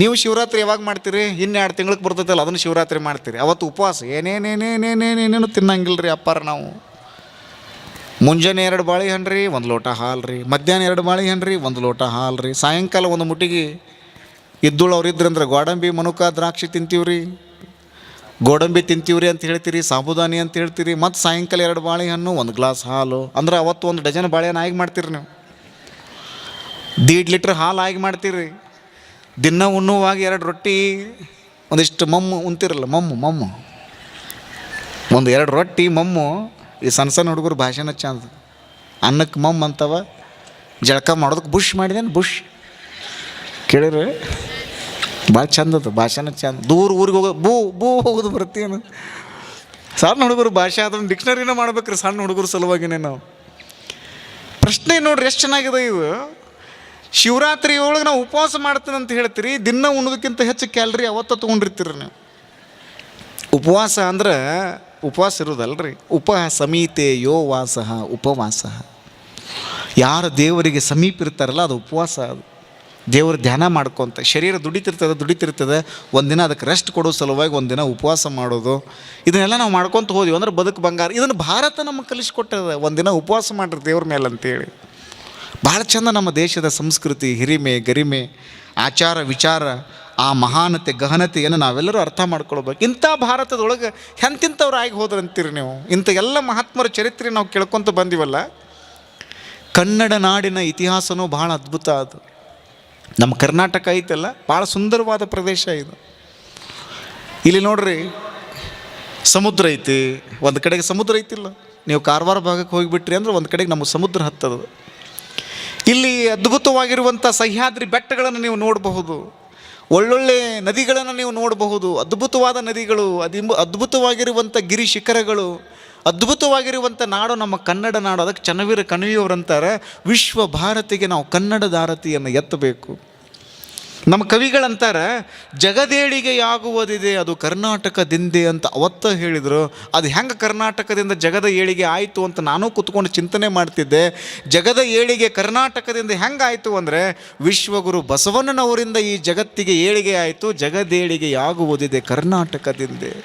ನೀವು ಶಿವರಾತ್ರಿ ಯಾವಾಗ ಮಾಡ್ತೀರಿ? ಇನ್ನು ಎರಡು ಬರ್ತೈತಲ್ಲ, ಅದನ್ನು ಶಿವರಾತ್ರಿ ಮಾಡ್ತೀರಿ. ಅವತ್ತು ಉಪವಾಸ ಏನೇನೇನೇನೇನೇನೇನೇನು ತಿನ್ನಂಗಿಲ್ಲ ರೀ ಅಪ್ಪಾರ ನಾವು. ಮುಂಜಾನೆ ಎರಡು ಬಾಳೆಹಣ್ಣು ರೀ ಒಂದು ಲೋಟ ಹಾಲು ರೀ ಮಧ್ಯಾಹ್ನ ಎರಡು ಬಾಳೆಹಣ್ಣು ರೀ ಒಂದು ಲೋಟ ಹಾಲು ರೀ ಸಾಯಂಕಾಲ ಒಂದು ಮುಟ್ಟಿಗೆ ಇದ್ದುಳು ಅವ್ರು ಇದ್ರಂದ್ರೆ ಗೋಡಂಬಿ, ಮನುಕ, ದ್ರಾಕ್ಷಿ ತಿಂತೀವಿ ರೀ ಗೋಡಂಬಿ ತಿಂತೀವ್ರಿ ಅಂತ ಹೇಳ್ತೀರಿ, ಸಾಬುದಾನಿ ಅಂತ ಹೇಳ್ತೀರಿ. ಮತ್ತು ಸಾಯಂಕಾಲ ಎರಡು ಬಾಳೆಹಣ್ಣು ಒಂದು ಗ್ಲಾಸ್ ಹಾಲು. ಅಂದ್ರೆ ಅವತ್ತು ಒಂದು ಡಜನ್ ಬಾಳೆಹಣ್ಣು ಆಗಿ ಮಾಡ್ತೀರಿ ನೀವು. ದೀಡ್ ಲೀಟ್ರ್ ಹಾಲು ಆಗಿ ಮಾಡ್ತೀರಿ. ದಿನ ಉಣ್ಣುವಾಗ ಎರಡು ರೊಟ್ಟಿ, ಒಂದಿಷ್ಟು ಮಮ್ಮು ಉಂತಿರಲ್ಲ ಮಮ್ಮು ಮಮ್ಮು. ಒಂದು ಎರಡು ರೊಟ್ಟಿ, ಮಮ್ಮು. ಈ ಸಣ್ಣ ಸಣ್ಣ ಹುಡುಗರು ಭಾಷೆನ ಚಂದ ಅನ್ನಕ್ಕೆ ಮಮ್ಮ ಅಂತವ, ಜಳಕ ಮಾಡೋದಕ್ಕೆ ಬುಷ್ ಮಾಡಿದೇನು, ಬುಷ್. ಕೇಳಿರಿ ಭಾಳ ಚಂದ ಅದು ಭಾಷೆನ ಚಂದ ದೂರ ಊರಿಗೆ ಹೋಗೋದು ಬೂ ಬೂ ಹೋಗೋದು ಬರ್ತೀನು. ಸಣ್ಣ ಹುಡುಗರು ಭಾಷೆ ಅದನ್ನು ಡಿಕ್ಷನರಿನ ಮಾಡ್ಬೇಕ್ರಿ ಸಣ್ಣ ಹುಡುಗರು ಸಲುವಾಗಿನೇ ನಾವು. ಪ್ರಶ್ನೆ ನೋಡ್ರಿ, ಎಷ್ಟು ಚೆನ್ನಾಗಿದೆ ಇದು ಶಿವರಾತ್ರಿ ಒಳಗೆ ನಾವು ಉಪವಾಸ ಮಾಡ್ತೀನಿ ಅಂತ ಹೇಳ್ತೀರಿ, ದಿನ ಉಣ್ಣೋದಕ್ಕಿಂತ ಹೆಚ್ಚು ಕ್ಯಾಲ್ರಿ ಅವತ್ತ ತೊಗೊಂಡಿರ್ತೀರಿ ನೀವು. ಉಪವಾಸ ಅಂದ್ರೆ ಉಪವಾಸ ಇರೋದಲ್ರಿ. ಉಪ ಸಮೀತೆ ಯೋ ವಾಸ, ಉಪವಾಸ. ಯಾರು ದೇವರಿಗೆ ಸಮೀಪ ಇರ್ತಾರಲ್ಲ, ಅದು ಉಪವಾಸ ಅದು. ದೇವರು ಧ್ಯಾನ ಮಾಡ್ಕೊತ, ಶರೀರ ದುಡಿತಿರ್ತದೆ ದುಡಿತಿರ್ತದೆ, ಒಂದಿನ ಅದಕ್ಕೆ ರೆಸ್ಟ್ ಕೊಡೋ ಸಲುವಾಗಿ ಒಂದಿನ ಉಪವಾಸ ಮಾಡೋದು. ಇದನ್ನೆಲ್ಲ ನಾವು ಮಾಡ್ಕೊತ ಹೋದ್ವಿ ಅಂದ್ರೆ ಬದುಕು ಬಂಗಾರ. ಇದನ್ನು ಭಾರತ ನಮಗೆ ಕಲಿಸ್ಕೊಟ್ಟದ, ಒಂದಿನ ಉಪವಾಸ ಮಾಡಿರಿ ದೇವ್ರ ಮೇಲೆ ಅಂತೇಳಿ ಭಾಳ ಚಂದ ನಮ್ಮ ದೇಶದ ಸಂಸ್ಕೃತಿ, ಹಿರಿಮೆ, ಗರಿಮೆ, ಆಚಾರ, ವಿಚಾರ, ಆ ಮಹಾನತೆ ಗಹನತೆಯನ್ನು ನಾವೆಲ್ಲರೂ ಅರ್ಥ ಮಾಡ್ಕೊಳ್ಬೇಕು. ಇಂಥ ಭಾರತದೊಳಗೆ ಎಂತಿಂಥವ್ರು ಆಗಿ ಹೋದ್ರಂತೀರಿ ನೀವು? ಇಂಥ ಎಲ್ಲ ಮಹಾತ್ಮರ ಚರಿತ್ರೆ ನಾವು ಕೇಳ್ಕೊತ ಬಂದಿವಲ್ಲ? ಕನ್ನಡ ನಾಡಿನ ಇತಿಹಾಸನೂ ಭಾಳ ಅದ್ಭುತ ಅದು. ನಮ್ಮ ಕರ್ನಾಟಕ ಐತಲ್ಲ ಭಾಳ ಸುಂದರವಾದ ಪ್ರದೇಶ ಇದು. ಇಲ್ಲಿ ನೋಡ್ರಿ, ಸಮುದ್ರ ಐತಿ. ಒಂದು ಕಡೆಗೆ ಸಮುದ್ರ ಐತಿಲ್ಲ. ನೀವು ಕಾರವಾರ ಭಾಗಕ್ಕೆ ಹೋಗಿಬಿಟ್ರಿ ಅಂದ್ರೆ ಒಂದು ಕಡೆಗೆ ನಮ್ಮ ಸಮುದ್ರ ಹತ್ತದ. ಇಲ್ಲಿ ಅದ್ಭುತವಾಗಿರುವಂಥ ಸಹ್ಯಾದ್ರಿ ಬೆಟ್ಟಗಳನ್ನು ನೀವು ನೋಡಬಹುದು. ಒಳ್ಳೊಳ್ಳೆ ನದಿಗಳನ್ನು ನೀವು ನೋಡಬಹುದು. ಅದ್ಭುತವಾದ ನದಿಗಳು, ಅದಿಂಬ, ಅದ್ಭುತವಾಗಿರುವಂಥ ಗಿರಿ ಶಿಖರಗಳು, ಅದ್ಭುತವಾಗಿರುವಂಥ ನಾಡು ನಮ್ಮ ಕನ್ನಡ ನಾಡು. ಅದಕ್ಕೆ ಚನ್ನವೀರ ಕಣಿವೆಯವರಂತಾರೆ ವಿಶ್ವ ಭಾರತಿಗೆ ನಾವು ಕನ್ನಡ ಧಾರತಿಯನ್ನು ಎತ್ತಬೇಕು. ನಮ್ಮ ಕವಿಗಳಂತಾರೆ ಜಗದೇಳಿಗೆಯಾಗುವುದಿದೆ, ಅದು ಕರ್ನಾಟಕದಿಂದೆ ಅಂತ ಅವತ್ತ ಹೇಳಿದರು. ಅದು ಹೆಂಗೆ ಕರ್ನಾಟಕದಿಂದ ಜಗದ ಏಳಿಗೆ ಆಯಿತು ಅಂತ ನಾನು ಕೂತ್ಕೊಂಡು ಚಿಂತನೆ ಮಾಡ್ತಿದ್ದೆ. ಜಗದ ಏಳಿಗೆ ಕರ್ನಾಟಕದಿಂದ ಹೆಂಗಾಯಿತು ಅಂದರೆ, ವಿಶ್ವಗುರು ಬಸವಣ್ಣನವರಿಂದ ಈ ಜಗತ್ತಿಗೆ ಏಳಿಗೆ ಆಯಿತು, ಜಗದೇಳಿಗೆಯಾಗುವುದಿದೆ ಕರ್ನಾಟಕದಿಂದೆ.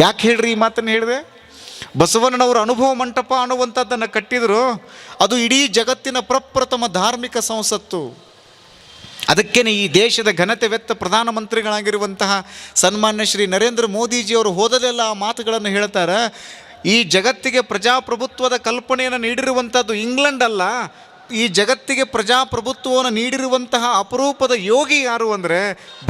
ಯಾಕೆ ಹೇಳ್ರಿ ಈ ಮಾತನ್ನು ಹೇಳಿದೆ? ಬಸವಣ್ಣನವರು ಅನುಭವ ಮಂಟಪ ಅನ್ನುವಂಥದ್ದನ್ನು ಕಟ್ಟಿದರು. ಅದು ಇಡೀ ಜಗತ್ತಿನ ಪ್ರಪ್ರಥಮ ಧಾರ್ಮಿಕ ಸಂಸತ್ತು. ಅದಕ್ಕೇನೆ ಈ ದೇಶದ ಘನತೆ ವ್ಯಕ್ತ ಪ್ರಧಾನಮಂತ್ರಿಗಳಾಗಿರುವಂತಹ ಸನ್ಮಾನ್ಯ ಶ್ರೀ ನರೇಂದ್ರ ಮೋದಿಜಿಯವರು ಹೋದಲೆಲ್ಲ ಆ ಮಾತುಗಳನ್ನು ಹೇಳ್ತಾರೆ, ಈ ಜಗತ್ತಿಗೆ ಪ್ರಜಾಪ್ರಭುತ್ವದ ಕಲ್ಪನೆಯನ್ನು ನೀಡಿರುವಂಥದ್ದು ಇಂಗ್ಲೆಂಡ್ ಅಲ್ಲ, ಈ ಜಗತ್ತಿಗೆ ಪ್ರಜಾಪ್ರಭುತ್ವವನ್ನು ನೀಡಿರುವಂತಹ ಅಪರೂಪದ ಯೋಗಿ ಯಾರು ಅಂದರೆ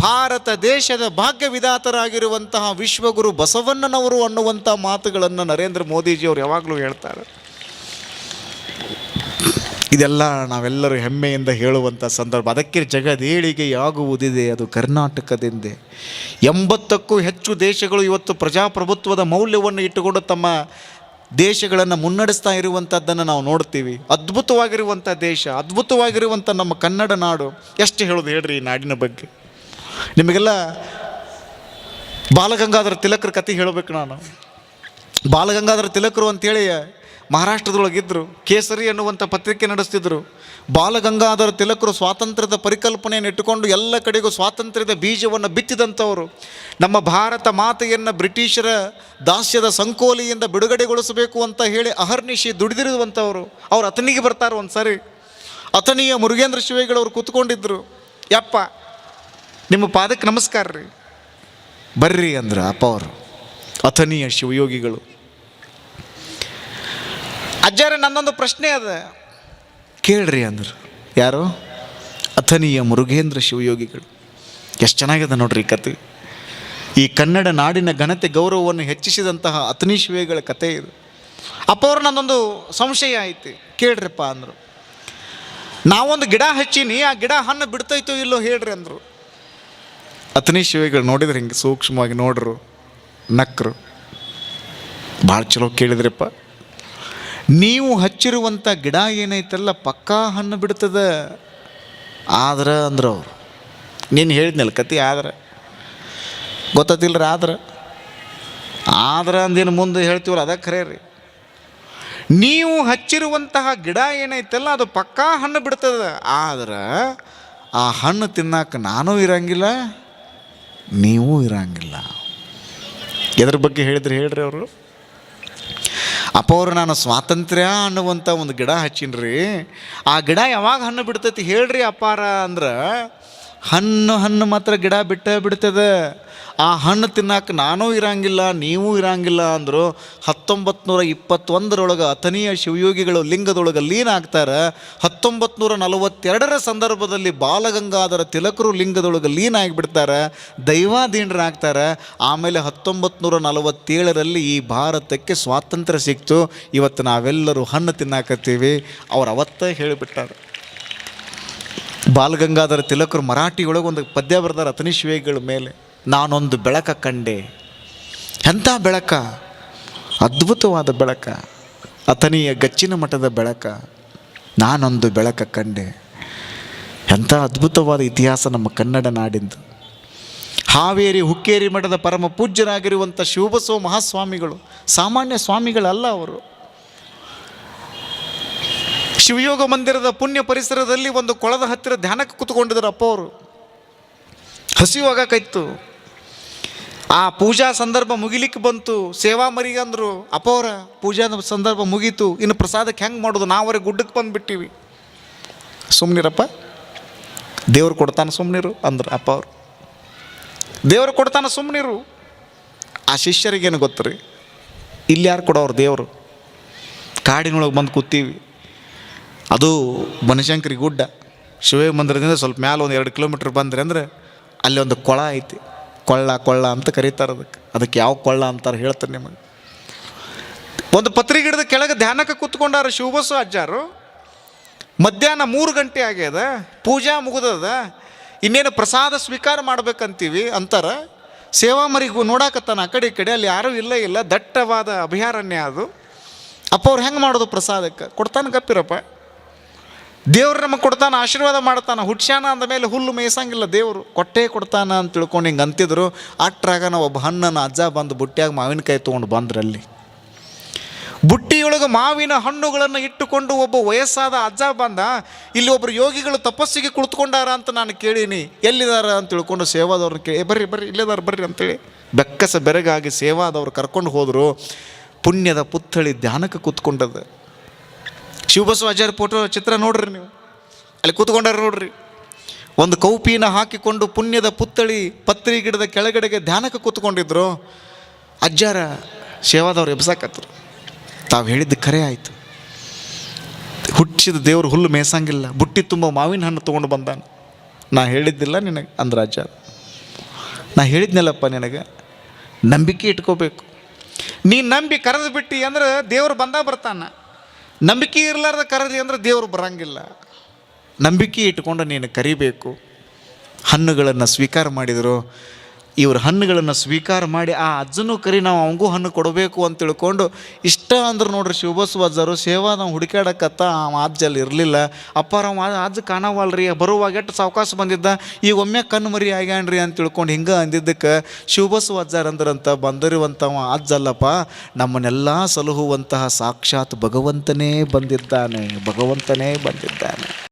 ಭಾರತ ದೇಶದ ಭಾಗ್ಯ ವಿಧಾತರಾಗಿರುವಂತಹ ವಿಶ್ವಗುರು ಬಸವಣ್ಣನವರು ಅನ್ನುವಂಥ ಮಾತುಗಳನ್ನು ನರೇಂದ್ರ ಮೋದಿಜಿಯವರು ಯಾವಾಗಲೂ ಹೇಳ್ತಾರೆ. ಇದೆಲ್ಲ ನಾವೆಲ್ಲರೂ ಹೆಮ್ಮೆಯಿಂದ ಹೇಳುವಂಥ ಸಂದರ್ಭ. ಅದಕ್ಕೆ ಜಗದೇಳಿಗೆಯಾಗುವುದಿದೆ ಅದು ಕರ್ನಾಟಕದಿಂದೇ. ಎಂಬತ್ತಕ್ಕೂ ಹೆಚ್ಚು ದೇಶಗಳು ಇವತ್ತು ಪ್ರಜಾಪ್ರಭುತ್ವದ ಮೌಲ್ಯವನ್ನು ಇಟ್ಟುಕೊಂಡು ತಮ್ಮ ದೇಶಗಳನ್ನು ಮುನ್ನಡೆಸ್ತಾ ಇರುವಂಥದ್ದನ್ನು ನಾವು ನೋಡ್ತೀವಿ. ಅದ್ಭುತವಾಗಿರುವಂಥ ದೇಶ, ಅದ್ಭುತವಾಗಿರುವಂಥ ನಮ್ಮ ಕನ್ನಡ ನಾಡು. ಎಷ್ಟು ಹೇಳೋದು ಹೇಳ್ರಿ ಈ ನಾಡಿನ ಬಗ್ಗೆ. ನಿಮಗೆಲ್ಲ ಬಾಲಗಂಗಾಧರ ತಿಲಕರ ಕತೆ ಹೇಳಬೇಕು ನಾನು. ಬಾಲಗಂಗಾಧರ ತಿಲಕರು ಅಂತೇಳಿ ಮಹಾರಾಷ್ಟ್ರದೊಳಗಿದ್ದರು ಕೇಸರಿ ಎನ್ನುವಂಥ ಪತ್ರಿಕೆ ನಡೆಸ್ತಿದ್ರು. ಬಾಲಗಂಗಾಧರ ತಿಲಕರು ಸ್ವಾತಂತ್ರ್ಯದ ಪರಿಕಲ್ಪನೆಯನ್ನು ಇಟ್ಟುಕೊಂಡು ಎಲ್ಲ ಕಡೆಗೂ ಸ್ವಾತಂತ್ರ್ಯದ ಬೀಜವನ್ನು ಬಿತ್ತಿದಂಥವರು. ನಮ್ಮ ಭಾರತ ಮಾತೆಯನ್ನು ಬ್ರಿಟಿಷರ ದಾಸ್ಯದ ಸಂಕೋಲಿಯಿಂದ ಬಿಡುಗಡೆಗೊಳಿಸಬೇಕು ಅಂತ ಹೇಳಿ ಅಹರ್ನಿಶಿ ದುಡಿದಿರುವಂಥವರು. ಅವ್ರು ಅತನಿಗೆ ಬರ್ತಾರೆ ಒಂದು ಸಾರಿ ಅತನಿಯ ಮುರುಗೇಂದ್ರ ಶಿವೇಗಳವರು ಕೂತ್ಕೊಂಡಿದ್ದರು ಯಪ್ಪ, ನಿಮ್ಮ ಪಾದಕ್ಕೆ ನಮಸ್ಕಾರ ರೀ. ಬರ್ರಿ ಅಂದ್ರೆ ಅಪ್ಪ ಅವರು. ಅಥನೀಯ ಶಿವಯೋಗಿಗಳು. ಅಜ್ಜಾರ ನನ್ನೊಂದು ಪ್ರಶ್ನೆ ಅದ. ಕೇಳ್ರಿ ಅಂದರು. ಯಾರು? ಅಥನೀಯ ಮುರುಘೇಂದ್ರ ಶಿವಯೋಗಿಗಳು. ಎಷ್ಟು ಚೆನ್ನಾಗಿದೆ ನೋಡ್ರಿ ಈ ಕತೆ. ಈ ಕನ್ನಡ ನಾಡಿನ ಘನತೆ ಗೌರವವನ್ನು ಹೆಚ್ಚಿಸಿದಂತಹ ಅಥನಿ ಶಿವೇಗಳ ಕತೆ ಇದು. ಅಪ್ಪ ಅವ್ರು ನನ್ನೊಂದು ಸಂಶಯ ಐತಿ. ಕೇಳ್ರಿಪ್ಪ ಅಂದರು. ನಾವೊಂದು ಗಿಡ ಹಚ್ಚೀನಿ ಆ ಗಿಡ ಹಣ್ಣು ಬಿಡ್ತೈತೋ ಇಲ್ಲೋ ಹೇಳ್ರಿ ಅಂದರು. ಅಥನಿ ಶಿವೆಗಳು ನೋಡಿದ್ರೆ ಹಿಂಗೆ ಸೂಕ್ಷ್ಮವಾಗಿ ನೋಡ್ರು ನಕ್ರು. ಭಾಳ ಚಲೋ ಕೇಳಿದ್ರಪ್ಪ. ನೀವು ಹಚ್ಚಿರುವಂಥ ಗಿಡ ಏನೈತಲ್ಲ ಪಕ್ಕಾ ಹಣ್ಣು ಬಿಡ್ತದೆ. ಆದ್ರೆ ಅಂದ್ರೆ ಅವರು. ನೀನು ಹೇಳಿದ್ನಲ್ಲ ಕತಿ ಆದ್ರೆ. ಗೊತ್ತಾತಿಲ್ರಿ ಆದ್ರೆ. ಆದ್ರೆ ಅಂದಿನ ಮುಂದೆ ಹೇಳ್ತೀವಲ್ಲ ಅದ ಖರೇ ರೀ ನೀವು ಹಚ್ಚಿರುವಂತಹ ಗಿಡ ಏನೈತಲ್ಲ ಅದು ಪಕ್ಕಾ ಹಣ್ಣು ಬಿಡ್ತದ. ಆದ್ರೆ ಆ ಹಣ್ಣು ತಿನ್ನಕ್ಕೆ ನಾನೂ ಇರಂಗಿಲ್ಲ, ನೀವೂ ಇರಂಗಿಲ್ಲ. ಇದ್ರ ಬಗ್ಗೆ ಹೇಳಿದ್ರೆ ಹೇಳ್ರಿ ಅವರು? ಅಪ್ಪ ಅವರು ನಾನು ಸ್ವಾತಂತ್ರ್ಯ ಅನ್ನುವಂಥ ಒಂದು ಗಿಡ ಹಚ್ಚಿನ್ರಿ. ಆ ಗಿಡ ಯಾವಾಗ ಹಣ್ಣು ಬಿಡ್ತೈತಿ ಹೇಳ್ರಿ ಅಪ್ಪಾರ ಅಂದ್ರೆ ಹಣ್ಣು ಹಣ್ಣು ಮಾತ್ರ ಗಿಡ ಬಿಟ್ಟ ಬಿಡ್ತದೆ. ಆ ಹಣ್ಣು ತಿನ್ನಕ್ಕೆ ನಾನೂ ಇರಂಗಿಲ್ಲ, ನೀವೂ ಇರಂಗಿಲ್ಲ ಅಂದರು ಹತ್ತೊಂಬತ್ತು ನೂರ ಇಪ್ಪತ್ತೊಂದರೊಳಗೆ ಅಥನೀಯ ಶಿವಯೋಗಿಗಳು ಲಿಂಗದೊಳಗೆ ಲೀನ ಆಗ್ತಾರೆ ಹತ್ತೊಂಬತ್ತು ನೂರ ನಲವತ್ತೆರಡರ ಸಂದರ್ಭದಲ್ಲಿ ಬಾಲಗಂಗಾಧರ ತಿಲಕರು ಲಿಂಗದೊಳಗೆ ಲೀನ ಆಗಿಬಿಡ್ತಾರೆ ದೈವಾಧೀನರಾಗ್ತಾರೆ. ಆಮೇಲೆ ಹತ್ತೊಂಬತ್ತು ನೂರ ನಲವತ್ತೇಳರಲ್ಲಿ ಈ ಭಾರತಕ್ಕೆ ಸ್ವಾತಂತ್ರ್ಯ ಸಿಕ್ತು. ಇವತ್ತು ನಾವೆಲ್ಲರೂ ಹಣ್ಣು ತಿನ್ನಾಕತ್ತೀವಿ. ಅವ್ರು ಅವತ್ತೇ ಹೇಳಿಬಿಟ್ಟಾರೆ. ಬಾಲಗಂಗಾಧರ ತಿಲಕರು ಮರಾಠಿಯೊಳಗೆ ಒಂದು ಪದ್ಯ ಬರ್ದಾರೆ ಅಥನಿ ಶಿವೇಗಳ ಮೇಲೆ. ನಾನೊಂದು ಬೆಳಕ ಕಂಡೆ. ಎಂಥ ಬೆಳಕ? ಅದ್ಭುತವಾದ ಬೆಳಕ. ಅಥನಿಯ ಗಚ್ಚಿನ ಮಠದ ಬೆಳಕ. ನಾನೊಂದು ಬೆಳಕ ಕಂಡೆ. ಎಂಥ ಅದ್ಭುತವಾದ ಇತಿಹಾಸ ನಮ್ಮ ಕನ್ನಡ ನಾಡಿಂದು. ಹಾವೇರಿ, ಹುಕ್ಕೇರಿ ಮಠದ ಪರಮ ಪೂಜ್ಯರಾಗಿರುವಂಥ ಶಿವಬಸವ ಮಹಾಸ್ವಾಮಿಗಳು, ಸಾಮಾನ್ಯ ಸ್ವಾಮಿಗಳಲ್ಲ ಅವರು. ಶಿವಯೋಗ ಮಂದಿರದ ಪುಣ್ಯ ಪರಿಸರದಲ್ಲಿ ಒಂದು ಕೊಳದ ಹತ್ತಿರ ಧ್ಯಾನಕ್ಕೆ ಕೂತ್ಕೊಂಡಿದ್ರು ಅಪ್ಪ ಅವರು. ಹಸಿವಾಗಕ್ಕಾಯ್ತು ಆ ಪೂಜಾ ಸಂದರ್ಭ ಮುಗಿಲಿಕ್ಕೆ ಬಂತು. ಸೇವಾ ಮರಿಗೆ ಅಂದರು, ಅಪ್ಪ ಅವರ ಪೂಜಾದ ಸಂದರ್ಭ ಮುಗೀತು. ಇನ್ನು ಪ್ರಸಾದಕ್ಕೆ ಹೆಂಗೆ ಮಾಡೋದು? ನಾವರೆ ಗುಡ್ಡಕ್ಕೆ ಬಂದುಬಿಟ್ಟಿವಿ. ಸುಮ್ಮನಿರಪ್ಪ ದೇವ್ರು ಕೊಡ್ತಾನೆ ಸುಮ್ಮನಿರು ಅಂದ್ರು ಅಪ್ಪ ಅವರು. ದೇವ್ರು ಕೊಡ್ತಾನೆ ಸುಮ್ಮನಿರು ಆ ಶಿಷ್ಯರಿಗೇನು ಗೊತ್ತು ರೀ? ಇಲ್ಲಿ ಯಾರು ಕೊಡೋರು? ದೇವರು. ಕಾಡಿನೊಳಗೆ ಬಂದು ಕೂತೀವಿ. ಅದು ಬನಶಂಕರಿ ಗುಡ್ಡ. ಶಿವ ಮಂದಿರದಿಂದ ಸ್ವಲ್ಪ ಮ್ಯಾಲೆ ಒಂದು ಎರಡು ಕಿಲೋಮೀಟ್ರ್ ಬಂದ್ರಿ ಅಂದ್ರೆ ಅಲ್ಲಿ ಒಂದು ಕೊಳ ಐತಿ. ಕೊಳ್ಳ ಕೊಳ್ಳ ಅಂತ ಕರೀತಾರೆ ಅದಕ್ಕೆ. ಅದಕ್ಕೆ ಯಾವ ಕೊಳ್ಳ ಅಂತಾರೆ ಹೇಳ್ತಾರೆ ನಿಮಗೆ. ಒಂದು ಪತ್ರಿ ಗಿಡದ ಕೆಳಗೆ ಧ್ಯಾನಕ್ಕೆ ಕೂತ್ಕೊಂಡಾರ ಶಿವಬಸ್ಸು ಅಜ್ಜಾರು. ಮಧ್ಯಾಹ್ನ ಮೂರು ಗಂಟೆ ಆಗ್ಯದ, ಪೂಜಾ ಮುಗಿದದ, ಇನ್ನೇನು ಪ್ರಸಾದ ಸ್ವೀಕಾರ ಮಾಡ್ಬೇಕಂತೀವಿ ಅಂತಾರೆ. ಸೇವಾ ಮರಿಗೂ ನೋಡಾಕತ್ತಾನ ಆ ಕಡೆ ಈ ಕಡೆ, ಅಲ್ಲಿ ಯಾರೂ ಇಲ್ಲ ಇಲ್ಲ, ದಟ್ಟವಾದ ಅಭಯಾರಣ್ಯ ಅದು. ಅಪ್ಪ ಅವ್ರು ಹೆಂಗೆ ಮಾಡೋದು ಪ್ರಸಾದಕ್ಕೆ? ಕೊಡ್ತಾನೆ ಗಪ್ಪಿರಪ್ಪ ದೇವ್ರು ನಮಗೆ ಕೊಡ್ತಾನೆ ಆಶೀರ್ವಾದ ಮಾಡ್ತಾನೆ ಹುಟ್ಸ್ಯಾನ ಅಂದ ಮೇಲೆ ಹುಲ್ಲು ಮೇಯ್ಸಂಗಿಲ್ಲ ದೇವರು ಕೊಟ್ಟೇ ಕೊಡ್ತಾನ ಅಂತ ತಿಳ್ಕೊಂಡು ಹಿಂಗೆ ಅಂತಿದ್ರು. ಅಟ್ರಾಗ ನಾವು ಒಬ್ಬ ಹಣ್ಣನ್ನು ಅಜ್ಜ ಬಂದು ಬುಟ್ಟಿಯಾಗ ಮಾವಿನಕಾಯಿ ತೊಗೊಂಡು ಬಂದ್ರಲ್ಲಿ ಬುಟ್ಟಿಯೊಳಗೆ ಮಾವಿನ ಹಣ್ಣುಗಳನ್ನು ಇಟ್ಟುಕೊಂಡು ಒಬ್ಬ ವಯಸ್ಸಾದ ಅಜ್ಜ ಬಂದ ಇಲ್ಲಿ ಒಬ್ಬರು ಯೋಗಿಗಳು ತಪಸ್ಸಿಗೆ ಕುಳಿತುಕೊಂಡಾರ ಅಂತ ನಾನು ಕೇಳೀನಿ. ಎಲ್ಲಿದಾರ ಅಂತ ತಿಳ್ಕೊಂಡು ಸೇವಾದವ್ರನ್ನ ಕೇಳಿ "ಏ, ಬರ್ರಿ ಬರ್ರಿ ಇಲ್ಲಿದಾರ ಬರ್ರಿ ಅಂತೇಳಿ ಬೆಕ್ಕಸ ಬೆರಗಾಗಿ ಸೇವಾದವ್ರು ಕರ್ಕೊಂಡು ಹೋದರು. ಪುಣ್ಯದ ಪುತ್ಥಳಿ ಧ್ಯಾನಕ್ಕೆ ಕೂತ್ಕೊಂಡದ. ಶಿವಬಸವಾಚಾರ್ಯ ಫೋಟೋ ಚಿತ್ರ ನೋಡ್ರಿ ನೀವು. ಅಲ್ಲಿ ಕೂತ್ಕೊಂಡಾರ ನೋಡ್ರಿ. ಒಂದು ಕೌಪಿನ ಹಾಕಿಕೊಂಡು ಪುಣ್ಯದ ಪುತ್ಥಳಿ ಪತ್ರಿ ಗಿಡದ ಕೆಳಗಡೆಗೆ ಧ್ಯಾನಕ್ಕೆ ಕೂತ್ಕೊಂಡಿದ್ರು. ಅಜ್ಜಾರ ಸೇವಾದವ್ರು ಎಬ್ಸಾಕತ್ರು. ತಾವು ಹೇಳಿದ್ದು ಕರೆ ಆಯಿತು. ಹುಟ್ಟಿದ ದೇವರು ಹುಲ್ಲು ಮೇಸಂಗಿಲ್ಲ ಬುಟ್ಟಿ ತುಂಬ ಮಾವಿನ ಹಣ್ಣು ತೊಗೊಂಡು ಬಂದಾನ. ನಾ ಹೇಳಿದ್ದಿಲ್ಲ ನಿನಗೆ ಅಂದ್ರ ಅಜ್ಜ. ನಾ ಹೇಳಿದ್ನಲ್ಲಪ್ಪ ನಿನಗೆ. ನಂಬಿಕೆ ಇಟ್ಕೋಬೇಕು. ನೀ ನಂಬಿ ಕರೆದು ಬಿಟ್ಟು ಅಂದ್ರೆ ದೇವ್ರು ಬಂದ ಬರ್ತಾನ. ನಂಬಿಕೆ ಇರಲಾರ್ದ ಕರೆದಿ ಅಂದ್ರೆ ದೇವರು ಬರಂಗಿಲ್ಲ. ನಂಬಿಕೆ ಇಟ್ಕೊಂಡು ನೀನು ಕರಿಬೇಕು. ಹಣ್ಣುಗಳನ್ನು ಸ್ವೀಕಾರ ಮಾಡಿದರು. ಇವ್ರ ಹಣ್ಣುಗಳನ್ನು ಸ್ವೀಕಾರ ಮಾಡಿ, ಆ ಅಜ್ಜನೂ ಕರಿ ನಾವು ಅವಂಗೂ ಹಣ್ಣು ಕೊಡಬೇಕು ಅಂತ ತಿಳ್ಕೊಂಡು, ಇಷ್ಟ ಅಂದ್ರೆ ನೋಡ್ರಿ ಶಿವಬಸವ ಅಜ್ಜರು ಸೇವಾ ನಾವು ಹುಡುಕಾಡಕತ್ತ ಆ ಅಜ್ಜಲ್ಲಿ ಇರಲಿಲ್ಲ. ಅಪ್ಪಾರ ಅಜ್ಜ ಕಾಣವಲ್ರಿ, ಬರುವಾಗ ಎಷ್ಟು ಸಾವಕಾಶ ಬಂದಿದ್ದ, ಈಗ ಒಮ್ಮೆ ಕಣ್ಣು ಮರಿ ಆಗ್ಯಾನ್ರಿ ಅಂತ ತಿಳ್ಕೊಂಡು ಹಿಂಗೆ ಅಂದಿದ್ದಕ್ಕೆ ಶಿವಬಸವ ಅಜ್ಜಾರ್ ಅಂದ್ರಂತ ಬಂದಿರುವಂಥವ ಅಜ್ಜಲ್ಲಪ್ಪ ನಮ್ಮನ್ನೆಲ್ಲ ಸಲಹುವಂತಹ ಸಾಕ್ಷಾತ್ ಭಗವಂತನೇ ಬಂದಿದ್ದಾನೆ ಭಗವಂತನೇ ಬಂದಿದ್ದಾನೆ.